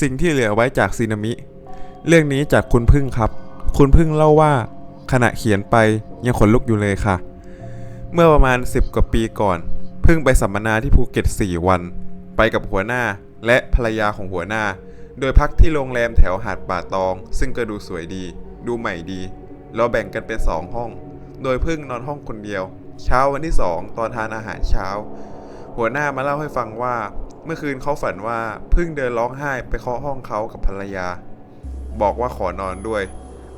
สิ่งที่เหลือไว้จากซีนามิ เรื่องนี้จากคุณพึ่งครับ คุณพึ่งเล่าว่าขณะเขียนไปยังขนลุกอยู่เลยค่ะ เมื่อประมาณ 10 กว่าปีก่อน พึ่งไปสัมมนาที่ภูเก็ต 4 วัน ไปกับหัวหน้าและภรรยาของหัวหน้า โดยพักที่โรงแรมแถวหาดป่าตอง ซึ่งก็ดูสวยดี ดูใหม่ดี เราแบ่งกันเป็น 2 ห้อง โดยพึ่งนอนห้องคนเดียว เช้าวันที่ 2 ตอนทานอาหารเช้า หัวหน้ามาเล่าให้ฟังว่า เมื่อคืนเขาฝันว่าพึ่งเดินร้องไห้ไปเคาะห้องเขากับภรรยา บอกว่าขอนอนด้วย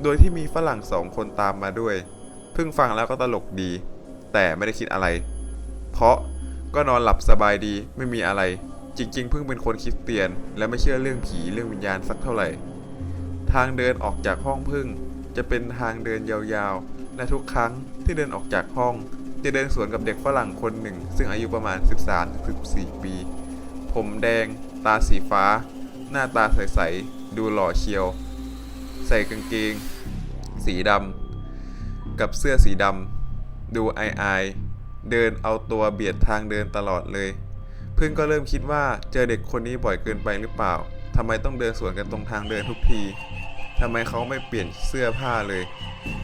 โดยที่มีฝรั่งสองคนตามมาด้วยพึ่งฟังแล้วก็ตลกดี แต่ไม่ได้คิดอะไร เพราะก็นอนหลับสบายดีไม่มีอะไร จริงๆพึ่งเป็นคนคริดเตียน และไม่เชื่อเรื่องผีเรื่องวิญญาณสักเท่าไหร่ ทางเดินออกจากห้องพึ่ง จะเป็นทางเดินยาวๆ และทุกครั้งที่เดินออกจากห้อง จะเดินสวนกับเด็กฝรั่งคนหนึ่ง ซึ่งอายุประมาณ 13-14 ปี ผมแดง ตาสีฟ้า หน้าตาใส ๆ ดูหล่อเชียว ใส่กางเกง สีดำกับเสื้อสีดำดูไอายๆเดินเอาตัวเบียดทางเดินตลอดเลย เพื่อนก็เริ่มคิดว่าเจอเด็กคนนี้บ่อยเกินไปหรือเปล่าทำไมต้องเดินสวนกันตรงทางเดินทุกทีทำไมเขาไม่เปลี่ยนเสื้อผ้าเลย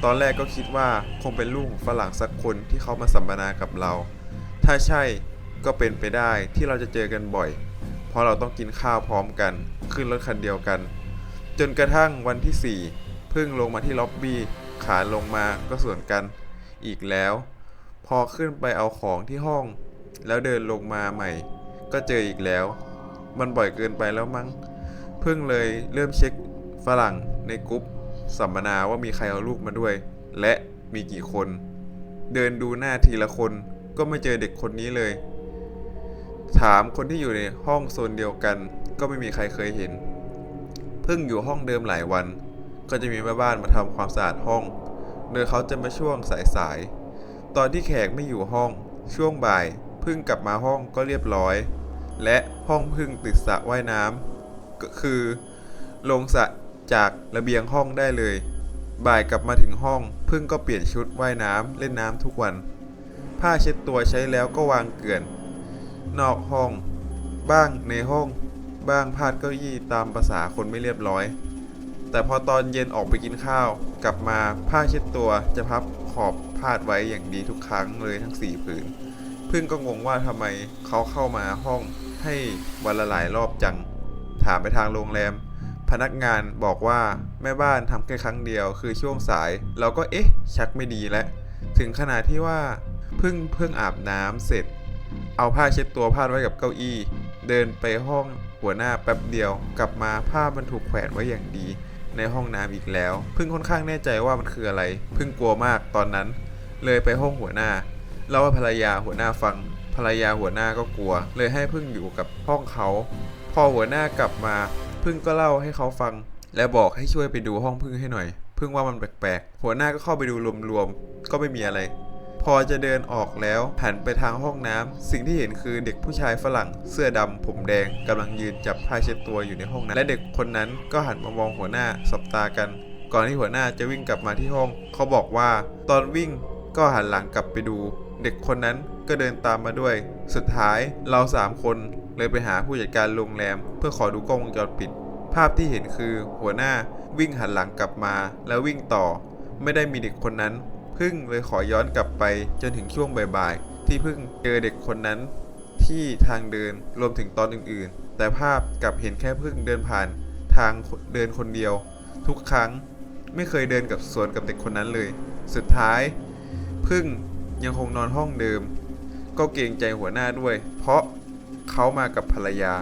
ตอนแรกก็คิดว่าคงเป็นลูกฝรั่งสักคนที่เขามาสัมมนากับเรา ถ้าใช่ ก็เป็นไปได้ที่เราจะเจอกันบ่อย เพราะเราต้องกินข้าวพร้อมกัน ขึ้นรถคันเดียวกัน จนกระทั่งวันที่ 4 เพิ่งลงมาที่ล็อบบี้ขาลงมาก็ส่วนกันอีกแล้ว พอขึ้นไปเอาของที่ห้อง แล้วเดินลงมาใหม่ ก็เจออีกแล้ว มันบ่อยเกินไปแล้วมั้งเพิ่งเลยเริ่มเช็คฝรั่งในกรุ๊ปสัมมนาว่ามีใครเอาลูกมาด้วย และมีกี่คน เดินดูหน้าทีละคนก็ไม่เจอเด็กคนนี้เลย ถามคนที่อยู่ในห้องโซนเดียวกัน ก็ไม่มีใครเคยเห็น เพิ่งอยู่ห้องเดิมหลายวัน ก็จะมีแม่บ้านมาทำความสะอาดห้อง โดยเขาจะมาช่วงสายๆ ตอนที่แขกไม่อยู่ห้อง ช่วงบ่ายเพิ่งกลับมาห้องก็เรียบร้อย และห้องเพึ่งติดสระว่ายน้ำก็คือ ลงสระจากระเบียงห้องได้เลย บ่ายกลับมาถึงห้องพึ่งก็เปลี่ยนชุดว่ายน้ำเล่นน้ำทุกวัน ผ้าเช็ดตัวใช้แล้วก็วางเกลื่อน นอกห้อง บ้างในห้อง บ้างพาดเก้าอี้ตามภาษาคนไม่เรียบร้อย แต่พอตอนเย็นออกไปกินข้าว กลับมาผ้าเช็ดตัวจะพับขอบพาดไว้อย่างดีทุกครั้งเลยทั้งสี่ผืนพึ่งก็งงว่าทำไมเขาเข้ามาห้องให้วันละหลายรอบจัง ถามไปทางโรงแรม พนักงานบอกว่าแม่บ้านทำแค่ครั้งเดียวคือช่วงสาย เราก็เอ๊ะ ชักไม่ดีแล้ว ถึงขนาดที่ว่าพิ่งเพิ่งอาบน้ำเสร็จ เอาผ้าเช็ดตัวพาดไว้กับเก้าอี้ เดินไปห้องหัวหน้าแป๊บเดียว กลับมาผ้ามันถูกแขวนไว้อย่างดี ในห้องน้ำอีกแล้วพิ่งค่อนข้างแน่ใจว่ามันคืออะไรพิ่งกลัวมากตอนนั้น เลยไปห้องหัวหน้าเล่าว่าภรรยาหัวหน้าฟัง ภรรยาหัวหน้าก็กลัว เลยให้พึ่งอยู่กับห้องเขา พอหัวหน้ากลับมา พึ่งก็เล่าให้เขาฟัง และบอกให้ช่วยไปดูห้องพึ่งให้หน่อย พึ่งว่ามันแปลกๆหัวหน้าก็เข้าไปดูรวมๆก็ไม่มีอะไร พอจะเดินออกแล้วหันไปทางห้องน้ำสิ่งที่เห็นคือเด็กผู้ชายฝรั่ง เสื้อดำผมแดงกำลังยืนจับผ้าเช็ดตัวอยู่ในห้องนั้นและเด็กคนนั้นก็หันมามองหัวหน้าสบตากัน ก่อนที่หัวหน้าจะวิ่งกลับมาที่ห้อง เขาบอกว่า ตอนวิ่งก็หันหลังกลับไปดู เด็กคนนั้นก็เดินตามมาด้วย สุดท้ายเราสามคนเลยไปหาผู้จัดการโรงแรม เพื่อขอดูกล้องวงจรปิด ภาพที่เห็นคือหัวหน้าวิ่งหันหลังกลับมา แล้ววิ่งต่อ ไม่ได้มีเด็กคนนั้น พึ่งเลยขอย้อนกลับไปจนถึงช่วงบ่ายๆ ที่พึ่งเจอเด็กคนนั้น ที่ทางเดินรวมถึงตอนอื่นๆ แต่ภาพกลับเห็นแค่พึ่งเดินผ่านทางเดินคนเดียว ทุกครั้งไม่เคยเดินกับสวนกับเด็กคนนั้นเลย สุดท้าย พึ่งยังคงนอนห้องเดิม ก็เกรงใจหัวหน้าด้วย เพราะเขามากับภรรยา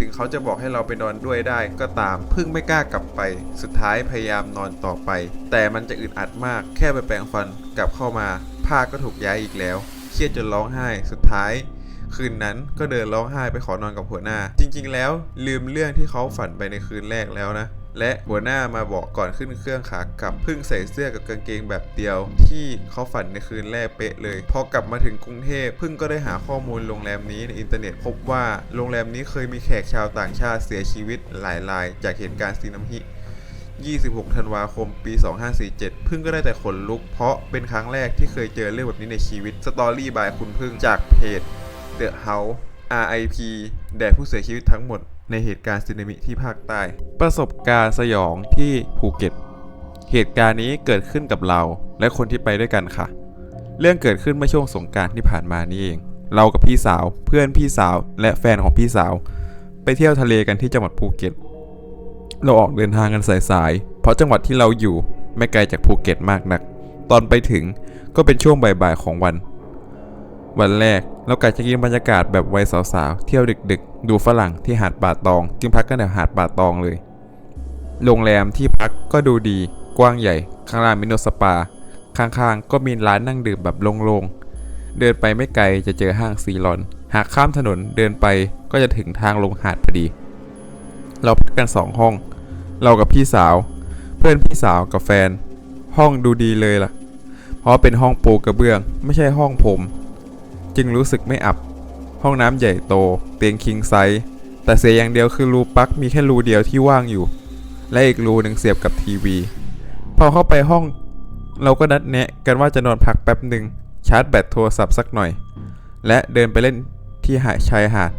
ถึงเขาจะบอกให้เราไปนอนด้วยได้ก็ตามพึ่งไม่กล้ากลับไป สุดท้ายพยายามนอนต่อไป แต่มันจะอึดอัดมากแค่ไปแปรงฟันกลับเข้ามาผ้าก็ถูกย้ายอีกแล้ว เครียดจนร้องไห้สุดท้ายคืนนั้นก็เดินร้องไห้ไปขอนอนกับหัวหน้า จริง ๆ แล้วลืมเรื่องที่เขาฝันไปในคืนแรกแล้วนะ และหัวหน้ามาบอกก่อนขึ้นเครื่องขากลับเพิ่งใส่เสื้อกับกางเกงแบบเดียว ที่เขาฝันในคืนแรกเป๊ะเลย พอกลับมาถึงกรุงเทพเพิ่งก็ได้หาข้อมูลโรงแรมนี้ในอินเทอร์เน็ตพบว่าโรงแรมนี้เคยมีแขกชาวต่างชาติเสียชีวิตหลายราย จากเหตุการณ์ซีนามิ26 ธันวาคม ปี 2547เพิ่งก็ได้แต่ขนลุก เพราะเป็นครั้งแรกที่เคยเจอเรื่องแบบนี้ในชีวิต สตอรี่บายคุณพึ่งจากเพจ The House RIP แด่ผู้เสียชีวิตทั้งหมดในเหตุการณ์สึนามิที่ภาคใต้ ประสบการณ์สยองที่ภูเก็ต เหตุการณ์นี้เกิดขึ้นกับเราและคนที่ไปด้วยกันค่ะ เรื่องเกิดขึ้นเมื่อช่วงสงการที่ผ่านมานี่เอง เรากับพี่สาว เพื่อนพี่สาว และแฟนของพี่สาว ไปเที่ยวทะเลกันที่จังหวัดภูเก็ต เราออกเดินทางกันสายๆ เพราะจังหวัดที่เราอยู่ไม่ไกลจากภูเก็ตมากนัก ตอนไปถึงก็เป็นช่วงบ่ายๆของวัน วันแรกเรากะจะกินบรรยากาศแบบวัยสาวๆ เที่ยวดึกๆ ดูฝรั่งที่หาดป่าตอง จึงพักกันแถวหาดป่าตองเลย โรงแรมที่พักก็ดูดี กว้างใหญ่ ข้างล่างมิโนสปา ข้างๆ ก็มีร้านนั่งดื่มแบบโล่งๆ เดินไปไม่ไกลจะเจอห้างซีรอน หากข้ามถนนเดินไปก็จะถึงทางลงหาดพอดี เราพักกันสองห้อง เรากับพี่สาว เพื่อนพี่สาวกับแฟน ห้องดูดีเลยล่ะ เพราะเป็นห้องปูกระเบื้อง ไม่ใช่ห้องผม จึงรู้สึกไม่อับ ห้องน้ำใหญ่โต เตียงคิงไซส์แต่เสียอย่างเดียวคือรูปลั๊กมีแค่รูเดียวที่ว่างอยู่ และอีกรูหนึ่งเสียบกับทีวี พอเข้าไปห้อง เราก็นัดแนะกันว่าจะนอนพักแป๊บหนึ่งชาร์จแบตโทรศัพท์สักหน่อย และเดินไปเล่นที่หาชายหาด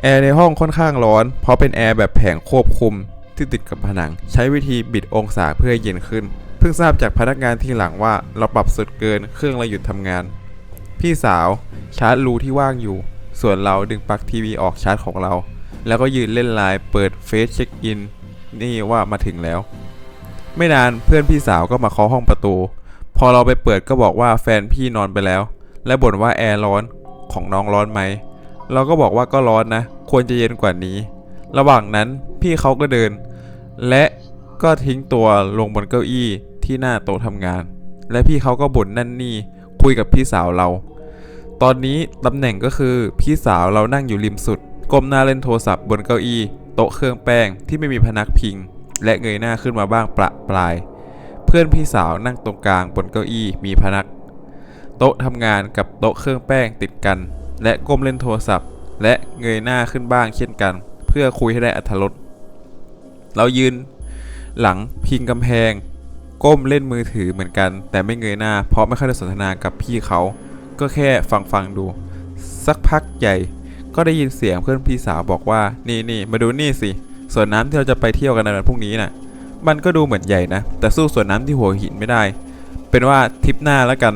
แอร์ในห้องค่อนข้างร้อน เพราะเป็นแอร์แบบแผงควบคุมที่ติดกับผนัง ใช้วิธีบิดองศาเพื่อเย็นขึ้น เพิ่งทราบจากพนักงานที่หลังว่าเราปรับสุดเกินเครื่องเราหยุดทำงาน พี่สาวชาร์จรูที่ว่างอยู่ ส่วนเราดึงปลั๊กทีวีออกชาร์จของเรา แล้วก็ยืนเล่นไลน์เปิดเฟซเช็คอินนี่ว่ามาถึงแล้ว ไม่นานเพื่อนพี่สาวก็มาเคาะห้องประตู พอเราไปเปิดก็บอกว่าแฟนพี่นอนไปแล้ว และบ่นว่าแอร์ร้อนของน้องร้อนไหมเราก็บอกว่าก็ร้อนนะ ควรจะเย็นกว่านี้ ระหว่างนั้นพี่เขาก็เดิน และก็ทิ้งตัวลงบนเก้าอี้ที่หน้าโต๊ะทำงาน และพี่เขาก็บ่นนั่นนี่ คุยกับพี่สาวเรา ตอนนี้ตำแหน่งก็คือพี่สาวเรานั่งอยู่ริมสุด ก้มหน้าเล่นโทรศัพท์บนเก้าอี้โต๊ะเครื่องแป้งที่ไม่มีพนักพิง และเงยหน้าขึ้นมาบ้างประปราย เพื่อนพี่สาวนั่งตรงกลางบนเก้าอี้มีพนัก โต๊ะทำงานกับโต๊ะเครื่องแป้งติดกัน และก้มเล่นโทรศัพท์ และเงยหน้าขึ้นบ้างเช่นกัน เพื่อคุยให้ได้อัธรสเรายืนหลังพิงกำแพง ก้มเล่นมือถือเหมือนกัน แต่ไม่เงยหน้า เพราะไม่ค่อยได้สนทนากับพี่เขา ก็แค่ฟังฟังดู สักพักใหญ่ ก็ได้ยินเสียงเพื่อนพี่สาวบอกว่า นี่นี่มาดูนี่สิสวนน้ำที่เราจะไปเที่ยวกันในวันพรุ่งนี้น่ะ มันก็ดูเหมือนใหญ่นะ แต่สู้สวนน้ำที่หัวหินไม่ได้ เป็นว่าทริปหน้าแล้วกัน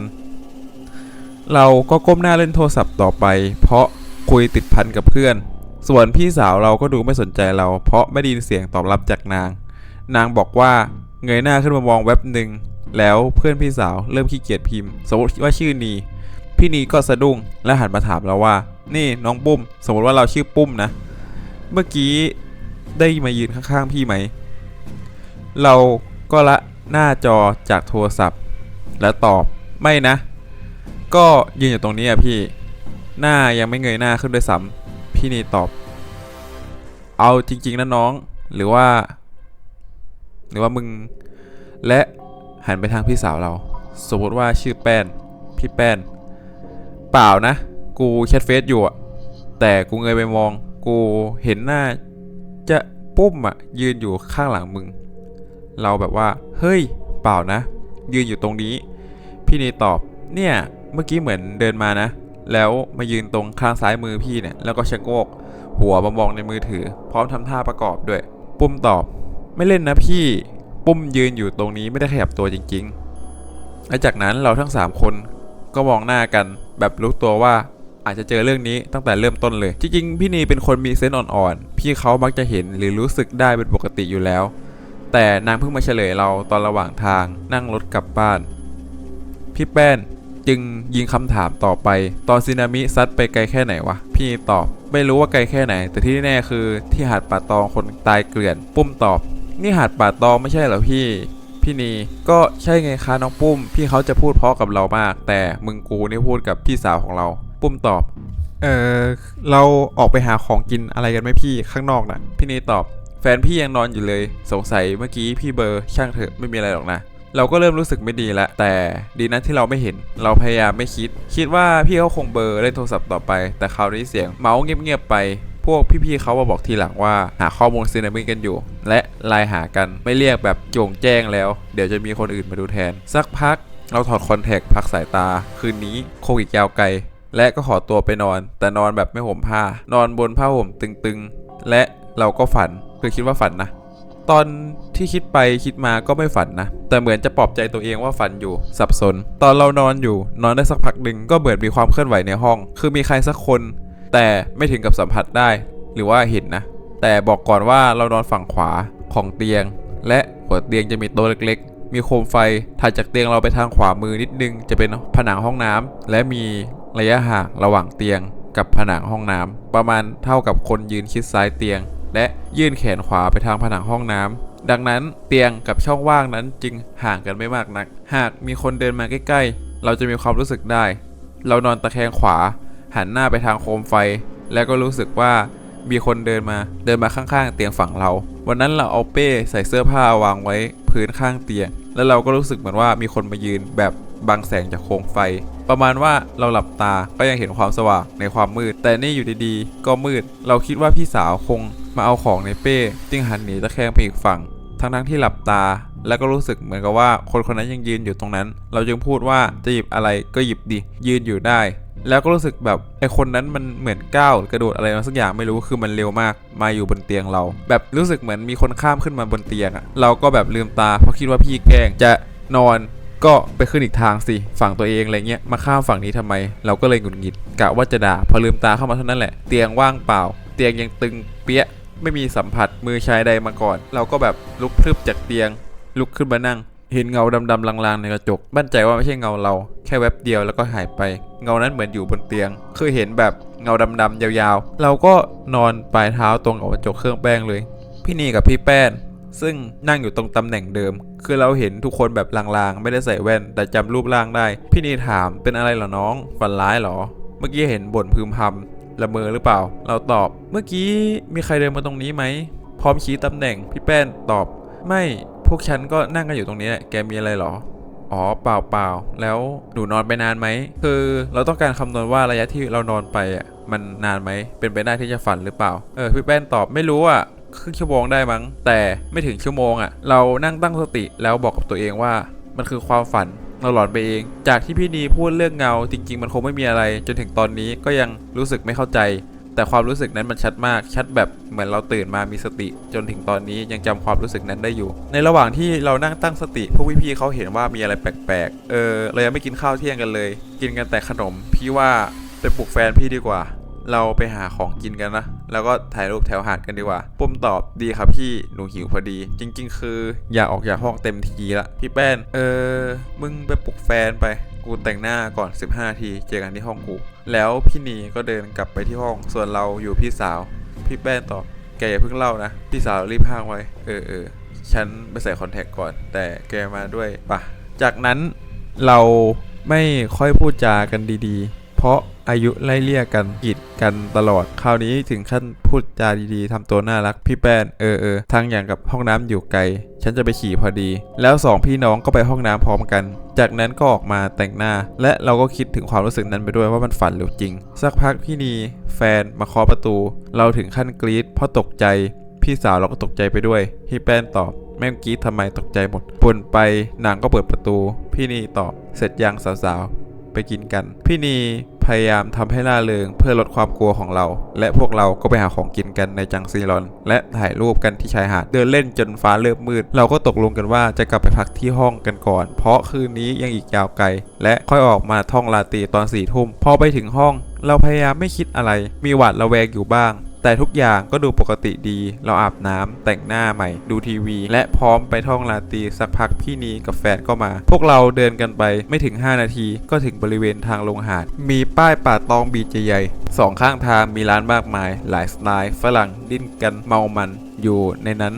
เราก็ก้มหน้าเล่นโทรศัพท์ต่อไป เพราะคุยติดพันกับเพื่อน ส่วนพี่สาวเราก็ดูไม่สนใจเรา เพราะไม่ได้ยินเสียงตอบรับจากนาง นางบอกว่า เงยหน้าขึ้นมามองแว็บหนึ่งแล้วเพื่อนพี่สาวเริ่มขี้เกียจพิมพ์ สมมติว่าชื่อนีพี่นีก็สะดุ้งและหันมาถามเราว่า นี่น้องปุ้ม สมมติว่าเราชื่อปุ้มนะ เมื่อกี้ได้มายืนข้างๆพี่ไหม เราก็ละหน้าจอจากโทรศัพท์ และตอบไม่นะ ก็ยืนอยู่ตรงนี้อะพี่ หน้ายังไม่เงยหน้าขึ้นด้วยซ้ำพี่นีตอบ เอาจริง ๆนะน้องหรือว่า หรือว่ามึง และหันไปทางพี่สาวเรา สมมติว่าชื่อแป้น พี่แป้น เปล่านะ กูแชทเฟซอยู่อะแต่กูเงยไปมอง กูเห็นหน้า จะปุ้มอะยืนอยู่ข้างหลังมึง เราแบบว่า เฮ้ย เปล่านะ ยืนอยู่ตรงนี้ พี่นีตอบ เนี่ย เมื่อกี้เหมือนเดินมานะ แล้วมายืนตรงข้างซ้ายมือพี่เนี่ย แล้วก็ชะโงกหัวมามองในมือถือ พร้อมทำท่าประกอบด้วย ปุ้มตอบ ไม่เล่นนะพี่ ปุ้มยืนอยู่ตรงนี้ไม่ได้ขยับตัวจริงๆ และจากนั้นเราทั้ง 3 คนก็มองหน้ากันแบบรู้ตัวว่าอาจจะเจอเรื่องนี้ตั้งแต่เริ่มต้นเลย จริงๆ พี่นีเป็นคนมีเซนส์อ่อนๆ พี่เขามักจะเห็นหรือรู้สึกได้เป็นปกติอยู่แล้ว แต่นางเพิ่งมาเฉลยเราตอนระหว่างทางนั่งรถกลับบ้าน พี่แป้นจึงยิงคำถามต่อไป ตอนซีนามิซัดไปไกลแค่ไหนวะ พี่ตอบ ไม่รู้ว่าไกลแค่ไหน แต่ที่แน่คือที่หาดป่าตองคนตายเกลื่อน ปุ้มตอบ นี่หาดป่าตองไม่ใช่เหรอพี่ พี่นีก็ใช่ไงคะน้องปุ้ม พี่เขาจะพูดเพราะกับเรามาก แต่มึงกูนี่พูดกับพี่สาวของเรา ปุ้มตอบ เออเราออกไปหาของกินอะไรกันไหมพี่ข้างนอกนะพี่นีตอบ แฟนพี่ยังนอนอยู่เลย สงสัยเมื่อกี้พี่เบอร์ช่างเถอะไม่มีอะไรหรอกนะเราก็เริ่มรู้สึกไม่ดีละแต่ดีนะที่เราไม่เห็น เราพยายามไม่คิด คิดว่าพี่เขาคงเบลอร์เล่นโทรศัพท์ต่อไป แต่คราวนี้เสียงเมาส์เงียบๆไป พวกพี่ๆเขามาบอกทีหลังว่าหาข้อมูลซีนามิกันอยู่ และไลน์หากันไม่เรียกแบบโจงแจ้งแล้ว เดี๋ยวจะมีคนอื่นมาดูแทน สักพักเราถอดคอนแทคพักสายตา คืนนี้โควิดยาวไกล และก็ขอตัวไปนอน แต่นอนแบบไม่ห่มผ้า นอนบนผ้าห่มตึงๆ และเราก็ฝันคือคิดว่าฝันนะ ตอนที่คิดไปคิดมาก็ไม่ฝันนะ แต่เหมือนจะปลอบใจตัวเองว่าฝันอยู่ สับสน ตอนเรานอนอยู่ นอนได้สักพักหนึ่งก็เหมือนมีความเคลื่อนไหวในห้อง คือมีใครสักคน แต่ไม่ถึงกับสัมผัสได้หรือว่าเห็นนะ แต่บอกก่อนว่าเรานอนฝั่งขวาของเตียง และหัวเตียงจะมีโต๊ะเล็กๆ มีโคมไฟถัดจากเตียงเราไปทางขวามือนิดนึง จะเป็นผนังห้องน้ำและมีระยะห่างระหว่างเตียงกับผนังห้องน้ำประมาณเท่ากับคนยืนชิดซ้ายเตียง และยื่นแขนขวาไปทางผนังห้องน้ำดังนั้นเตียงกับช่องว่างนั้นจึงห่างกันไม่มากนัก หากมีคนเดินมาใกล้ ๆ เราจะมีความรู้สึกได้ เรานอนตะแคงขวา หันหน้าไปทางโคมไฟ แล้วก็รู้สึกว่ามีคนเดินมาเดินมาข้างๆ เตียงฝั่งเรา วันนั้นเราเอาเป้ใส่เสื้อผ้าวางไว้พื้นข้างเตียง แล้วเราก็รู้สึกเหมือนว่ามีคนมายืนแบบบังแสงจากโคมไฟ ประมาณว่าเราหลับตาก็ยังเห็นความสว่างในความมืด แต่นี่อยู่ดีๆ ก็มืด เราคิดว่าพี่สาวคงมาเอาของในเป้จึงหันหนีตะแคงไปอีกฝั่ง ทั้งๆที่หลับตา แล้วก็รู้สึกเหมือนกับว่าคนคนนั้นยังยืนอยู่ตรงนั้น เราจึงพูดว่าจะหยิบอะไรก็หยิบดิยืนอยู่ได้ แล้วก็รู้สึกแบบไอคนนั้นมันเหมือนก้าวกระโดดอะไรมาสักอย่างไม่รู้คือมันเร็วมากมาอยู่บนเตียงเรา แบบรู้สึกเหมือนมีคนข้ามขึ้นมาบนเตียงอะเราก็แบบลืมตาเพราะคิดว่าพี่แกล้งจะนอนก็ไปขึ้นอีกทางสิฝั่งตัวเองอะไรเงี้ยมาข้ามฝั่งนี้ทำไม เราก็เลยหงุดหงิดกะว่าจะด่าพอลืมตาเข้ามาเท่านั้นแหละ เตียงว่างเปล่า เตียงยังตึงเปี้ยไม่มีสัมผัสมือชายใดมาก่อน เราก็แบบลุกพรึบจากเตียง ลุกขึ้นมานั่ง เห็นเงาดำๆลางๆในกระจกมั่นใจว่าไม่ใช่เงาเรา แค่แวบเดียวแล้วก็หายไป เงานั้นเหมือนอยู่บนเตียง คือเห็นแบบเงาดำๆยาวๆ เราก็นอนปลายเท้าตรงกับกระจกเครื่องแป้งเลย พี่นีกับพี่แป้น ซึ่งนั่งอยู่ตรงตำแหน่งเดิม คือเราเห็นทุกคนแบบลางๆ ไม่ได้ใส่แว่น แต่จำรูปร่างได้ พี่นีถามเป็นอะไรเหรอน้อง ฝันร้ายเหรอ เมื่อกี้เห็นบ่นพึมพำละเมอหรือเปล่า เราตอบ เมื่อกี้มีใครเดินมาตรงนี้ไหมพร้อมชี้ตำแหน่งพี่แป้นตอบ ไม่ พวกฉันก็นั่งกันอยู่ตรงนี้แหละ แกมีอะไรเหรอ อ๋อเปล่าเปล่าแล้วหนูนอนไปนานไหม คือเราต้องการคำนวณว่าระยะที่เรานอนไปอะมันนานไหม เป็นไปได้ที่จะฝันหรือเปล่า เออพี่แป้นตอบไม่รู้อะครึ่งชั่วโมงได้มั้ง แต่ไม่ถึงชั่วโมงอะ เรานั่งตั้งสติแล้วบอกกับตัวเองว่า มันคือความฝันเราหลอนไปเอง จากที่พี่นีพูดเรื่องเงาจริง ๆ มันคงไม่มีอะไร จนถึงตอนนี้ก็ยังรู้สึกไม่เข้าใจ แต่ความรู้สึกนั้นมันชัดมาก ชัดแบบเหมือนเราตื่นมามีสติ จนถึงตอนนี้ยังจำความรู้สึกนั้นได้อยู่ ในระหว่างที่เรานั่งตั้งสติพวกพี่ๆเขาเห็นว่ามีอะไรแปลกๆ เออเรายังไม่กินข้าวเที่ยงกันเลย กินกันแต่ขนม พี่ว่าไปปลุกแฟนพี่ดีกว่า เราไปหาของกินกันนะ แล้วก็ถ่ายรูปแถวหาดกันดีกว่าปุ้มตอบดีครับพี่หนูหิวพอดี จริง ๆ คืออยากออกจากห้องเต็มทีละพี่แป้น เออ มึงไปปลุกแฟนไป กูแต่งหน้าก่อน 15นาทีเจอกันที่ห้องกู แล้วพี่นีก็เดินกลับไปที่ห้อง ส่วนเราอยู่พี่สาว พี่แป้นตอบแกอย่าเพิ่งเล่านะ พี่สาวรีบห้างไว้ เออเออฉันไปใส่คอนแทคก่อน แต่แกมาด้วยปะจากนั้นเราไม่ค่อยพูดจากันดีๆ เพราะ อายุไล่เลี่ยกันกีดกันตลอด คราวนี้ถึงขั้นพูดจาดีๆทำตัวน่ารัก พี่แป้นเออเออทางอย่างกับห้องน้ำอยู่ไกล ฉันจะไปขี่พอดี แล้วสองพี่น้องก็ไปห้องน้ำพร้อมกัน จากนั้นก็ออกมาแต่งหน้า และเราก็คิดถึงความรู้สึกนั้นไปด้วยว่ามันฝันหรือจริง สักพักพี่นีแฟนมาเคาะประตู เราถึงขั้นกรี๊ดเพราะตกใจ พี่สาวเราก็ตกใจไปด้วยพี่แป้นตอบแม่งกรี๊ดทำไมตกใจหมดปนไปนางก็เปิดประตู พี่นีตอบเสร็จยังสาวๆไปกินกัน พี่นี พยายามทำให้ล่าเริงเพื่อลดความกลัวของเรา และพวกเราก็ไปหาของกินกันในจังซีรอน และถ่ายรูปกันที่ชายหาดเดินเล่นจนฟ้าเริ่มมืด เราก็ตกลงกันว่าจะกลับไปพักที่ห้องกันก่อน เพราะคืนนี้ยังอีกยาวไกล และค่อยออกมาท่องลาตรีตอนสี่ทุ่มพอไปถึงห้อง เราพยายามไม่คิดอะไร มีหวาดระแวงอยู่บ้าง แต่ทุกอย่างก็ดูปกติดี เราอาบน้ำแต่งหน้าใหม่ ดูทีวี และพร้อมไปท่องลาตรีสักพักพี่นีกับแฟนก็มา พวกเราเดินกันไปไม่ถึง 5 นาทีก็ถึงบริเวณทางลงหาด มีป้ายป่าตองบีชใหญ่สองข้างทางมีร้านมากมาย หลายสไตล์ฝรั่งดิ้นกันเมามันอยู่ในนั้น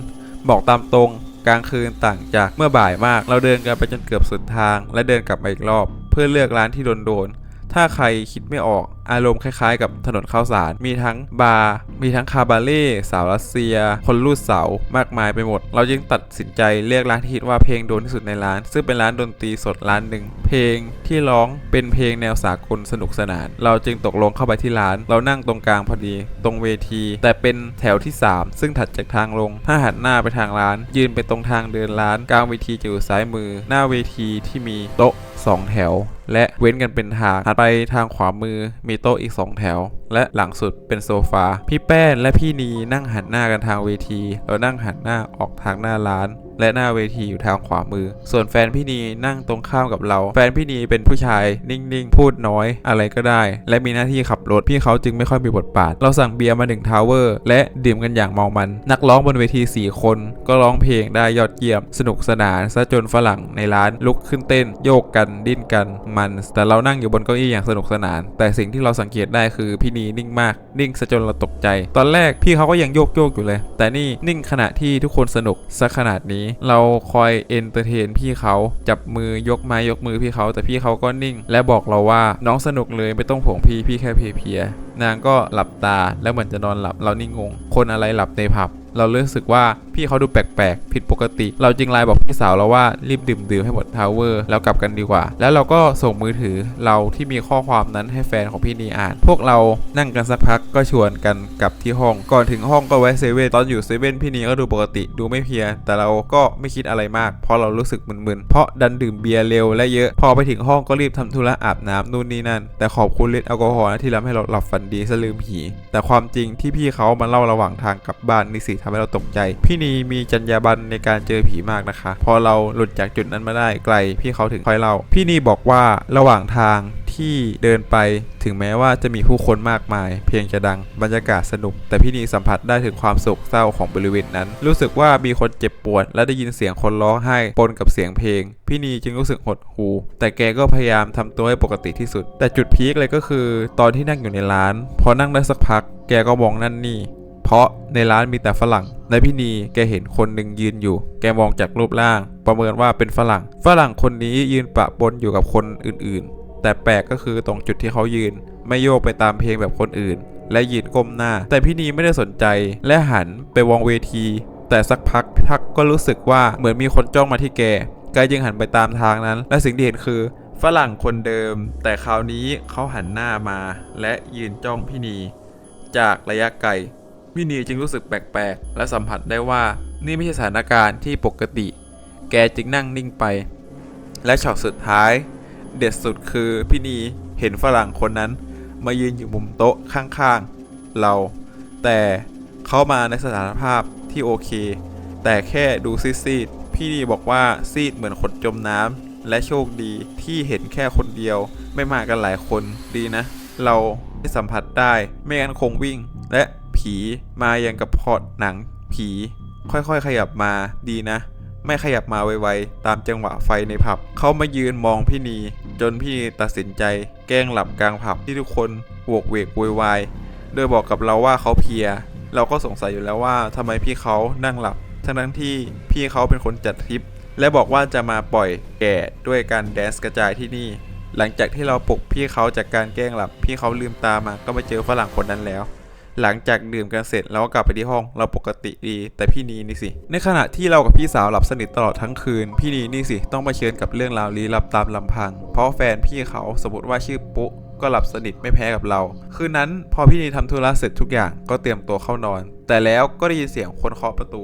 บอกตามตรงกลางคืนต่างจากเมื่อบ่ายมาก เราเดินกันไปจนเกือบสุดทาง และเดินกลับมาอีกรอบ เพื่อเลือกร้านที่โดนๆถ้าใครคิดไม่ออกอารมณ์คล้ายๆ กับถนนข้าวสาร มีทั้งบาร์ มีทั้งคาบาเล่สาวรัสเซีย คนรูดเสามากมายไปหมด เราจึงตัดสินใจเลือกร้านที่คิดว่าเพลงโดนที่สุดในร้าน ซึ่งเป็นร้านดนตรีสดร้านหนึ่ง เพลงที่ร้องเป็นเพลงแนวสากลสนุกสนาน เราจึงตกลงเข้าไปที่ร้าน เรานั่งตรงกลางพอดี ตรงเวที แต่เป็นแถวที่ 3 ซึ่งถัดจากทางลง ถ้าหันหน้าไปทางร้าน ยืนไปตรงทางเดินร้าน กลางเวทีจะอยู่ซ้ายมือ หน้าเวทีที่มีโต๊ะ 2 แถว และเว้นกันเป็นทาง ถัดไปทางขวามือมีีโต๊ะอีก 2 แถว และหลังสุดเป็นโซฟา พี่แป้นและพี่นีนั่งหันหน้ากันทางเวทีเรานั่งหันหน้าออกทางหน้าร้านและหน้าเวทีอยู่ทางขวามือ ส่วนแฟนพี่นีนั่งตรงข้ามกับเรา แฟนพี่นีเป็นผู้ชายนิ่งๆ พูดน้อยอะไรก็ได้ และมีหน้าที่ขับรถ พี่เขาจึงไม่ค่อยมีบทบาท เราสั่งเบียร์มาหนึ่งทาวเวอร์ และดื่มกันอย่างเมามัน นักร้องบนเวที 4 คน ก็ร้องเพลงได้ยอดเยี่ยม สนุกสนานซะจนฝรั่งในร้านลุกขึ้นเต้น โยกกันดิ้นกันมัน แต่เรานั่งอยู่บนเก้าอี้อย่างสนุกสนาน แต่สิ่งที่เราสังเกตได้คือพี่นีนิ่งมาก นิ่งซะจนเราตกใจ ตอนแรกพี่เขาก็ยังโยกโยกอยู่เลย แต่นี่นิ่งขณะที่ทุกคนสนุกซะขนาดนี้ เราคอยเอนเตอร์เทนพี่เขาจับมือยกไม้ยกมือพี่เขาแต่พี่เขาก็นิ่ง และบอกเราว่าน้องสนุกเลยไม่ต้องห่วงพี่พี่แค่เพลียนางก็หลับตาแล้วเหมือนจะนอนหลับเรานิ่งงง คนอะไรหลับในผับ เรารู้สึกว่าพี่เขาดูแปลกๆ ผิดปกติ เราจึงไลน์บอกพี่สาวเราว่ารีบดื่มดื่มให้หมดทาวเวอร์ แล้วกลับกันดีกว่า แล้วเราก็ส่งมือถือเราที่มีข้อความนั้นให้แฟนของพี่นีอ่าน พวกเรานั่งกันสักพักก็ชวนกันกลับที่ห้อง ก่อนถึงห้องก็แวะเซเว่นตอนอยู่เซเว่นพี่นีก็ดูปกติดูไม่เพีย แต่เราก็ไม่คิดอะไรมาก เพราะเรารู้สึกมึนๆ เพราะดันดื่มเบียร์เร็วและเยอะ พอไปถึงห้องก็รีบทำธุระอาบน้ำนู่นนี่นั่น แต่ขอบคุณฤทธิ์แอลกอฮอล์ที่ทำให้เราหลับฝันดีซะลืมผี แต่ความจริงที่พี่เขามาเล่าระหว่างทางกลับบ้านนี่สิทำให้เราตกใจพี่นีมีจรรยาบรรณในการเจอผีมากนะคะ พอเราหลุดจากจุดนั้นมาได้ไกลพี่เขาถึงค่อยเล่า พี่นีบอกว่าระหว่างทางที่เดินไปถึงแม้ว่าจะมีผู้คนมากมาย เพลงจะดังบรรยากาศสนุก แต่พี่นีสัมผัสได้ถึงความโศกเศร้าของบริเวณนั้น รู้สึกว่ามีคนเจ็บปวด และได้ยินเสียงคนร้องไห้ปนกับเสียงเพลง พี่นีจึงรู้สึกหดหูแต่แกก็พยายามทำตัวให้ปกติที่สุด แต่จุดพีคเลยก็คือ ตอนที่นั่งอยู่ในร้าน พอนั่งได้สักพัก แกก็มองนั่นนี่ ราะในร้านมีแต่ฝรั่งในพี่นีแกเห็นคนหนึ่งยืนอยู่ แกมองจากรูปร่าง ประเมินว่าเป็นฝรั่ง ฝรั่งคนนี้ยืนปะปนอยู่กับคนอื่นๆ แต่แปลกก็คือตรงจุดที่เขายืน ไม่โยกไปตามเพลงแบบคนอื่น และยืนก้มหน้า แต่พี่นีไม่ได้สนใจ และหันไปวองเวที แต่สักพักทักก็รู้สึกว่าเหมือนมีคนจ้องมาที่แกแกจึงหันไปตามทางนั้น และสิ่งที่เห็นคือฝรั่งคนเดิม แต่คราวนี้เขาหันหน้ามา และยืนจ้องพี่นี จากระยะไกล พี่นีจึงรู้สึกแปลกๆ และสัมผัสได้ว่านี่ไม่ใช่สถานการณ์ที่ปกติ แกจึงนั่งนิ่งไป และช็อตสุดท้าย เด็ดสุดคือพี่นีเห็นฝรั่งคนนั้น มายืนอยู่มุมโต๊ะข้างๆ เรา แต่เขามาในสถานภาพที่โอเค แต่แค่ดูซีดๆ พี่นีบอกว่าซีดเหมือนคนจมน้ำและโชคดีที่เห็นแค่คนเดียว ไม่มากันหลายคนดีนะ เราได้สัมผัสได้ไม่งั้นคงวิ่งและ ผีมาอย่างกับพอดหนังผี ค่อยๆ ขยับมาดีนะ ไม่ขยับมาไวๆ ตามจังหวะไฟในผับ เขามายืนมองพี่นี จนพี่นีตัดสินใจ แกล้งหลับกลางผับที่ทุกคนโวกเวกโวยวายโดยบอกกับเราว่าเขาเพีย เราก็สงสัยอยู่แล้วว่าทำไมพี่เขานั่งหลับ ทั้งนั้นที่พี่เขาเป็นคนจัดทริป และบอกว่าจะมาปล่อยแก่ด้วยการแดนซ์กระจายที่นี่ หลังจากที่เราปลุกพี่เขาจากการแกล้งหลับ พี่เขาลืมตามาก็ไม่เจอฝรั่งคนนั้นแล้ว หลังจากดื่มกันเสร็จเราก็กลับไปที่ห้องเราปกติดี แต่พี่นีนี่สิ ในขณะที่เรากับพี่สาวหลับสนิทตลอดทั้งคืน พี่นีนี่สิต้องมาเชิญกับเรื่องราวลี้ลับตามลำพัง เพราะแฟนพี่เขาสมมติว่าชื่อปุ๊ก็หลับสนิทไม่แพ้กับเรา คืนนั้นพอพี่นีทำธุระเสร็จทุกอย่างก็เตรียมตัวเข้านอน แต่แล้วก็ได้ยินเสียงคนเคาะประตู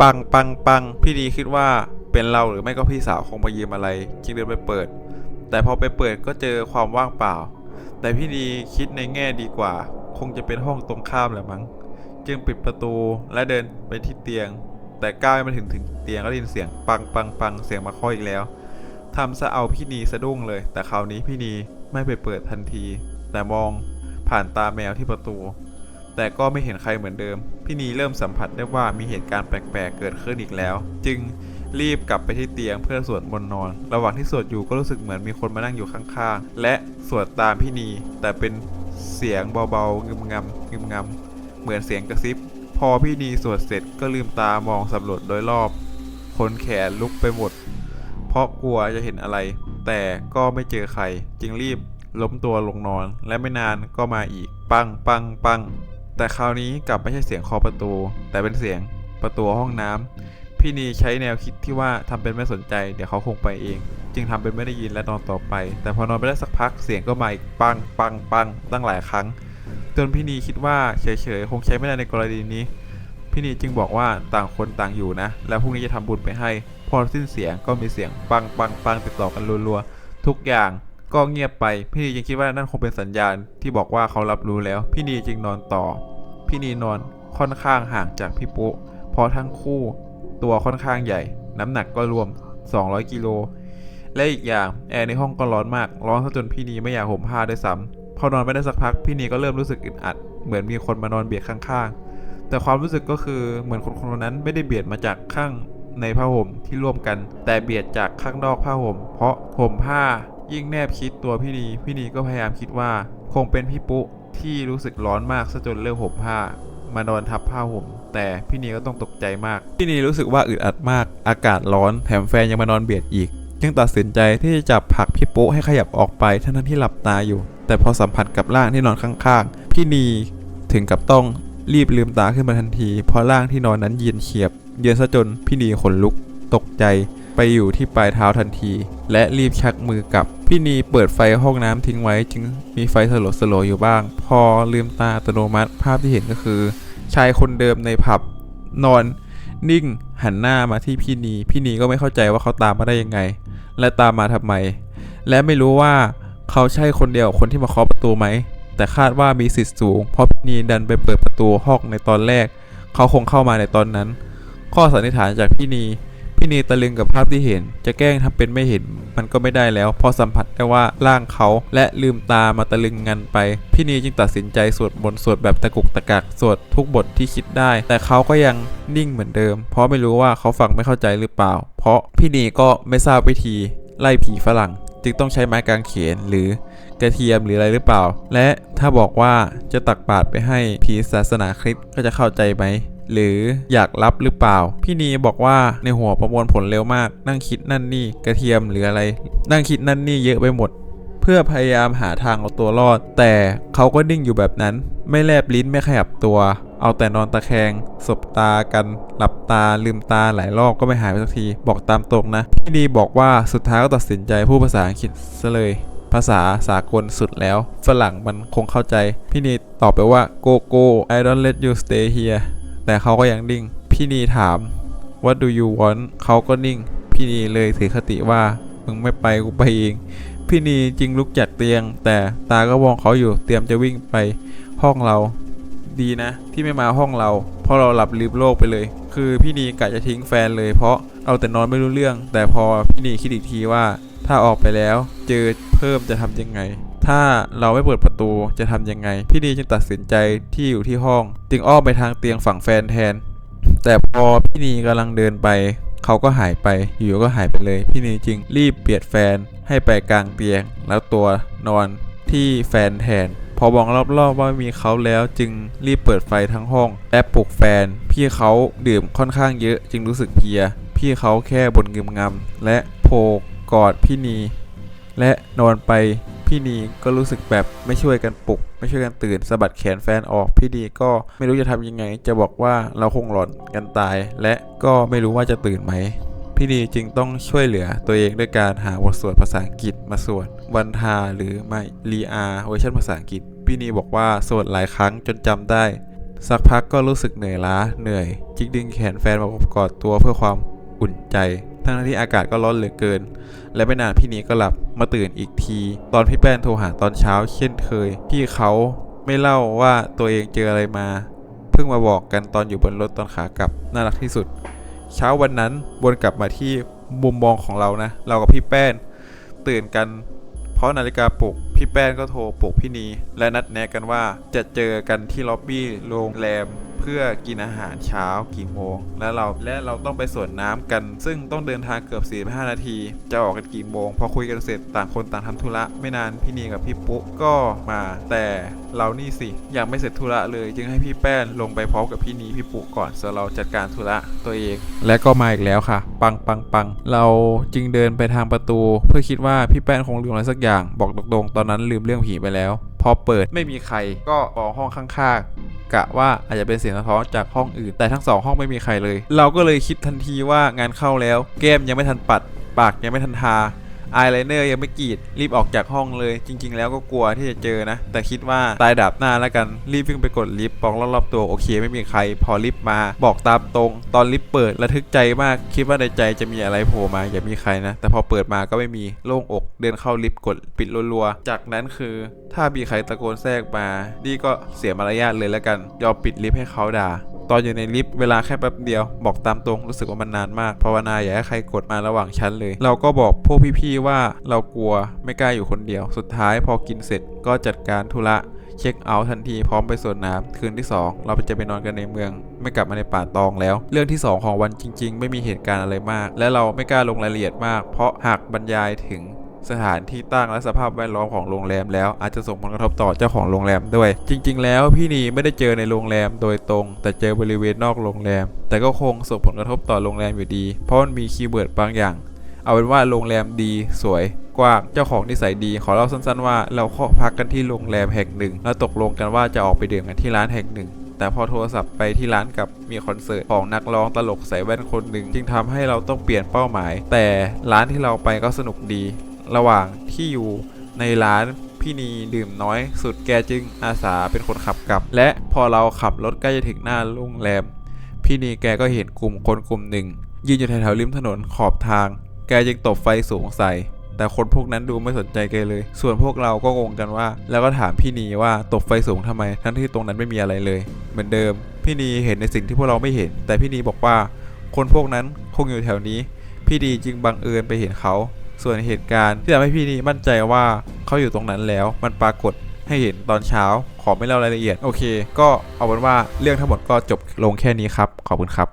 ปังปังปังพี่นีคิดว่าเป็นเราหรือไม่ก็พี่สาวคงมายืมอะไรจึงเดินไปเปิด แต่พอไปเปิดก็เจอความว่างเปล่า แต่พี่นีคิดในแง่ดีกว่า คงจะเป็นห้องตรงข้ามแหละมั้ง จึงปิดประตูและเดินไปที่เตียง แต่ก้าวไม่ถึงถึงเตียงก็ได้ยินเสียงปังปังปังเสียงมาเคาะอีกแล้วทำซะเอาพี่นีสะดุ้งเลย แต่คราวนี้พี่นีไม่ไปเปิดทันที แต่มองผ่านตาแมวที่ประตู แต่ก็ไม่เห็นใครเหมือนเดิม พี่นีเริ่มสัมผัสได้ว่ามีเหตุการณ์แปลกๆเกิดขึ้นอีกแล้ว จึงรีบกลับไปที่เตียงเพื่อสวดมนต์นอน ระหว่างที่สวดอยู่ก็รู้สึกเหมือนมีคนมานั่งอยู่ข้างๆ และสวดตามพี่นีแต่เป็น เสียงเบาๆงึมงำงึมงำเหมือนเสียงกระซิบ พอพี่นีสวดเสร็จก็ลืมตามองสำรวจโดยรอบขนแขนลุกไปหมด เพราะกลัวจะเห็นอะไร แต่ก็ไม่เจอใคร จึงรีบล้มตัวลงนอน และไม่นานก็มาอีก ปังปังปังแต่คราวนี้กลับไม่ใช่เสียงเคาะประตู แต่เป็นเสียงประตูห้องน้ำ พี่นีใช้แนวคิดที่ว่าทำเป็นไม่สนใจเดี๋ยวเขาคงไปเอง จึงทำเป็นไม่ได้ยินและนอนต่อไป แต่พอนอนไปได้สักพักเสียงก็มาอีกปังปังปังตั้งหลายครั้ง จนพี่นีคิดว่าเฉยๆคงใช้ไม่ได้ในกรณีนี้ พี่นีจึงบอกว่าต่างคนต่างอยู่นะ แล้วพรุ่งนี้จะทำบุญไปให้ พอสิ้นเสียงก็มีเสียงปังปังปังติดต่อกันรัวๆทุกอย่างก็เงียบไป พี่นีจึงคิดว่านั่นคงเป็นสัญญาณที่บอกว่าเขารับรู้แล้ว พี่นีจึงนอนต่อ พี่นีนอนค่อนข้างห่างจากพี่ปุ๊เพราะทั้งคู่ ตัวค่อนข้างใหญ่ น้ำหนักก็รวม 200 กิโล และอีกอย่างแอร์ในห้องก็ร้อนมาก ร้อนซะจนพี่นีไม่อยากห่มผ้าด้วยซ้ำพอนอนไปได้สักพักพี่นีก็เริ่มรู้สึกอึดอัด เหมือนมีคนมานอนเบียดข้างๆ แต่ความรู้สึกก็คือเหมือนคนคนนั้นไม่ได้เบียดมาจากข้างในผ้าห่มที่ร่วมกัน แต่เบียดจากข้างนอกผ้าห่ม เพราะห่มผ้ายิ่งแนบชิดตัวพี่นีพี่นีก็พยายามคิดว่า คงเป็นพี่ปุ๊ที่รู้สึกร้อนมากซะจนเลิกห่มผ้า มานอนทับผ้าห่ม แต่พี่นีก็ต้องตกใจมาก พี่นีรู้สึกว่าอึดอัดมาก อากาศร้อน แถมแฟนยังมานอนเบียดอีก จึงตัดสินใจที่จะจับผักพี่ปุ๊ให้ขยับออกไปทั้งที่หลับตาอยู่ แต่พอสัมผัสกับร่างที่นอนข้างๆ พี่นีถึงกับต้องรีบลืมตาขึ้นมาทันที เพราะร่างที่นอนนั้นเย็นเฉียบ เย็นซะจนพี่นีขนลุก ตกใจไปอยู่ที่ปลายเท้าทันที และรีบชักมือกลับ พี่นีเปิดไฟห้องน้ำทิ้งไว้ จึงมีไฟสลัวสลัวอยู่บ้าง พอลืมตาอัตโนมัติภาพที่เห็นก็คือ ชายคนเดิมในผับนอน นิ่งหันหน้ามาที่พี่นีพี่นีก็ไม่เข้าใจว่าเขาตามมาได้ยังไง และตามมาทำไม และไม่รู้ว่าเขาใช่คนเดียวคนที่มาเคาะประตูไหม แต่คาดว่ามีสิทธิ์สูง เพราะพี่นีดันไปเปิดประตูห้องในตอนแรก เขาคงเข้ามาในตอนนั้น ข้อสันนิษฐานจากพี่นี พี่นีตะลึงกับภาพที่เห็น จะแกล้งทำเป็นไม่เห็น มันก็ไม่ได้แล้วเพราะสัมผัสได้ว่าร่างเขาและลืมตามาตะลึงงันไป พี่นีจึงตัดสินใจสวดมนสวดแบบตะกุกตะกักสวดทุกบทที่คิดได้ แต่เขาก็ยังนิ่งเหมือนเดิม เพราะไม่รู้ว่าเขาฟังไม่เข้าใจหรือเปล่า เพราะพี่นีก็ไม่ทราบวิธีไล่ผีฝรั่ง จึงต้องใช้ไม้กางเขนหรือกระเทียมหรืออะไรหรือเปล่า และถ้าบอกว่าจะตักบาตรไปให้ผีศาสนาคริสต์ก็จะเข้าใจไหม หรืออยากรับหรือเปล่า พี่นีบอกว่าในหัวประมวลผลเร็วมาก นั่งคิดนั่นนี่กระเทียมหรืออะไร นั่งคิดนั่นนี่เยอะไปหมด เพื่อพยายามหาทางเอาตัวรอด แต่เขาก็นิ่งอยู่แบบนั้น ไม่แลบลิ้นไม่ขยับตัว เอาแต่นอนตะแคง สบตากัน หลับตาลืมตาหลายรอบก็ไม่หายไปสักที บอกตามตรงนะ พี่นีบอกว่าสุดท้ายก็ตัดสินใจพูดภาษาอังกฤษซะเลยภาษาสากลสุดแล้ว ฝรั่งมันคงเข้าใจ พี่นีตอบไปว่า go go I don't let you stay here แต่เขาก็ยังนิ่ง พี่นีถาม what do you want เขาก็นิ่ง พี่นีเลยถือคติว่า มึงไม่ไปกูไปเอง พี่นีจึงลุกจากเตียง แต่ตาก็มองเขาอยู่ เตรียมจะวิ่งไปห้องเรา ดีนะ ที่ไม่มาห้องเรา เพราะเราหลับลืมโลกไปเลย คือพี่นีกะจะทิ้งแฟนเลย เพราะเอาแต่นอนไม่รู้เรื่อง แต่พอพี่นีคิดอีกทีว่า ถ้าออกไปแล้ว เจอเพิ่มจะทำยังไง ถ้าเราไม่เปิดประตูจะทำยังไง พี่นีจึงตัดสินใจที่อยู่ที่ห้อง จึงอ้อมไปทางเตียงฝั่งแฟนแทน แต่พอพี่นีกำลังเดินไป เขาก็หายไป อยู่ก็หายไปเลย พี่นีจึงรีบเบียดแฟนให้ไปกลางเตียง แล้วตัวนอนที่แฟนแทน พอมองรอบๆว่าไม่มีเขาแล้วจึงรีบเปิดไฟทั้งห้อง และปลุกแฟน พี่เขาดื่มค่อนข้างเยอะจึงรู้สึกเพลีย พี่เขาแค่บ่นงึมงำและโผล่กอดพี่นีและนอนไป พี่นีก็รู้สึกแบบไม่ช่วยกันปลุก ไม่ช่วยกันตื่นสะบัดแขนแฟนออกพี่นีก็ไม่รู้จะทำยังไง จะบอกว่าเราคงหลอนกันตาย และก็ไม่รู้ว่าจะตื่นไหมพี่นีจึงต้องช่วยเหลือตัวเองด้วยการหาบทสวดภาษาอังกฤษมาสวดวันทาหรือไม่รีอาเวอร์ชันภาษาอังกฤษ พี่นีบอกว่าสวดหลายครั้งจนจำได้ สักพักก็รู้สึกเหนื่อยล้าเหนื่อย จึงดึงแขนแฟนมาอบกอดตัวเพื่อความอุ่นใจ ทั้งที่อากาศก็ร้อนเหลือเกิน และไม่นานพี่นี้ก็หลับมาตื่นอีกที ตอนพี่แป้นโทรหาตอนเช้าเช่นเคย พี่เขาไม่เล่าว่าตัวเองเจออะไรมา เพิ่งมาบอกกันตอนอยู่บนรถตอนขากลับน่ารักที่สุด เช้าวันนั้นวนกลับมาที่มุมมองของเรานะ เรากับพี่แป้น ตื่นกัน เพราะนาฬิกาปลุกพี่แป้นก็โทรปลุกพี่นีและนัดแนะกันว่าจะเจอกันที่ล็อบบี้โรงแรม เพื่อกินอาหารเช้ากี่โมง และเราและเราต้องไปสวนน้ำกัน ซึ่งต้องเดินทางเกือบ 45 นาที จะออกกันกี่โมง พอคุยกันเสร็จต่างคนต่างทำธุระ ไม่นานพี่นีกับพี่ปุ๊ก็มาแต่เรานี่สิยังไม่เสร็จธุระเลย จึงให้พี่แป้นลงไปพร้อมกับพี่นีพี่ปุ๊ก่อนส่วนเราจัดการธุระตัวเอง และก็มาอีกแล้วค่ะ ปังปังปังเราจึงเดินไปทางประตู เพื่อคิดว่าพี่แป้นคงลืมอะไรสักอย่าง บอกตรงๆตอนนั้นลืมเรื่องผีไปแล้ว พอเปิดไม่มีใครก็มองห้องข้างๆกะว่าอาจจะเป็นเสียงสะท้อนจากห้องอื่น แต่ทั้งสองห้องไม่มีใครเลย เราก็เลยคิดทันทีว่างานเข้าแล้ว แก้มยังไม่ทันปัด ปากยังไม่ทันทา อายไลเนอร์ยังไม่กรีด รีบออกจากห้องเลย จริง ๆ แล้วก็กลัวที่จะเจอนะ แต่คิดว่าตายดับหน้าแล้วกัน รีบวิ่งไปกดลิฟต์มองรอบๆตัวโอเค ไม่มีใคร พอลิฟต์มาบอกตามตรง ตอนลิฟต์เปิดระทึกใจมากคิดว่าในใจจะมีอะไรโผล่มาอย่ามีใครนะ แต่พอเปิดมาก็ไม่มีโล่งอก เดินเข้าลิฟต์กดปิดรัวๆจากนั้นคือถ้ามีใครตะโกนแทรกมาดีก็เสียมารยาทเลยแล้วกันยอมปิดลิฟต์ให้เขาด่า ตอนอยู่ในลิฟต์เวลาแค่แป๊บเดียว บอกตามตรงรู้สึกว่ามันนานมากภาวนาอย่าให้ใครกดมาระหว่างชั้นเลย เราก็บอกพวกพี่ๆว่าเรากลัวไม่กล้าอยู่คนเดียว สุดท้ายพอกินเสร็จก็จัดการธุระเช็คเอาท์ทันทีพร้อมไปสวนน้ำคืนที่ 2 เราจะไปนอนกันในเมือง ไม่กลับมาในป่าตองแล้ว เรื่องที่ 2 ของวันจริง ๆ ไม่มีเหตุการณ์อะไรมาก และเราไม่กล้าลงรายละเอียดมาก เพราะหากบรรยายถึง สถานที่ตั้งและสภาพแวดล้อมของโรงแรมแล้วอาจจะส่งผลกระทบต่อเจ้าของโรงแรมด้วย จริง ๆ แล้วพี่นีไม่ได้เจอในโรงแรมโดยตรง แต่เจอบริเวณนอกโรงแรม แต่ก็คงส่งผลกระทบต่อโรงแรมอยู่ดี เพราะมันมีคีย์เวิร์ดบางอย่าง เอาเป็นว่าโรงแรมดีสวยกว้างเจ้าของนิสัยดีขอเล่าสั้นๆว่าเราเพักกันที่โรงแรมแห่งหนึ่ง แล้วตกลงกันว่าจะออกไปดื่มกันที่ร้านแห่งหนึ่งแต่พอโทรศัพท์ไปที่ร้านกับมีคอนเสิร์ตของนักร้องตลกใส่แว่นคนหนึ่งจึงทำให้เราต้องเปลี่ยนเป้าหมาย แต่ร้านที่เราไปก็สนุกดี ระหว่างที่อยู่ในร้านพี่นีดื่มน้อยสุดแกจึงอาสาเป็นคนขับกลับ และพอเราขับรถใกล้จะถึงหน้าโรงแรม พี่นีแกก็เห็นกลุ่มคนกลุ่มหนึ่ง ยืนอยู่แถวๆริมถนนขอบทาง แกจึงตบไฟสูงใส่แต่คนพวกนั้นดูไม่สนใจแกเลย ส่วนพวกเราก็งงกันว่า แล้วก็ถามพี่นีว่าตบไฟสูงทำไม ทั้งที่ตรงนั้นไม่มีอะไรเลย เหมือนเดิม พี่นีเห็นในสิ่งที่พวกเราไม่เห็น แต่พี่นีบอกว่า คนพวกนั้นคงอยู่แถวนี้ พี่ดีจึงบังเอิญไปเห็นเขา ส่วนเหตุการณ์ที่ทำให้พี่นี่มั่นใจว่าเขาอยู่ตรงนั้นแล้วมันปรากฏให้เห็นตอนเช้า ขอไม่เล่ารายละเอียด โอเค ก็เอาเป็นว่าเรื่องทั้งหมดก็จบลงแค่นี้ครับ ขอบคุณครับ